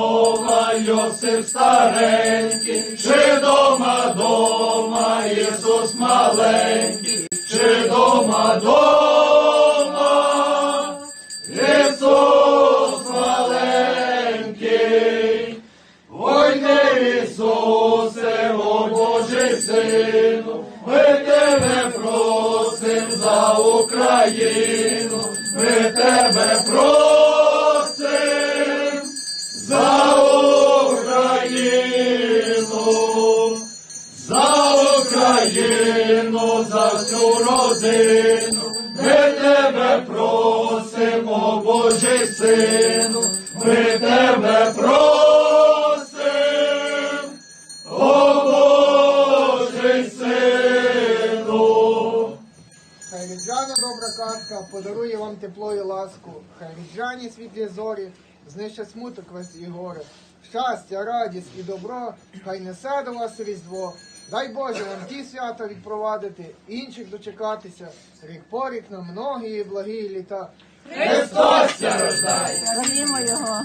Дома Йосип старенький, чи дома, дома, Ісус маленький, чи дома, дома, Ісус маленький, ой не Ісусе, о Божий Сину, ми тебе просим за Україну, ми тебе просим Україну, за всю родину, ми тебе просимо, Божий Сину, ми тебе просим, Божий Сину. Хай різдвяна добра казка подарує вам тепло і ласку. Хай різдвяні світлі зорі знищать смуток весь і горе. Щастя, радість і добро, хай несе до вас різдво. Дай Боже вам ті свята відпровадити, інших дочекатися. Рік по рік на многі благі літа. Христос рождає! Славімо його.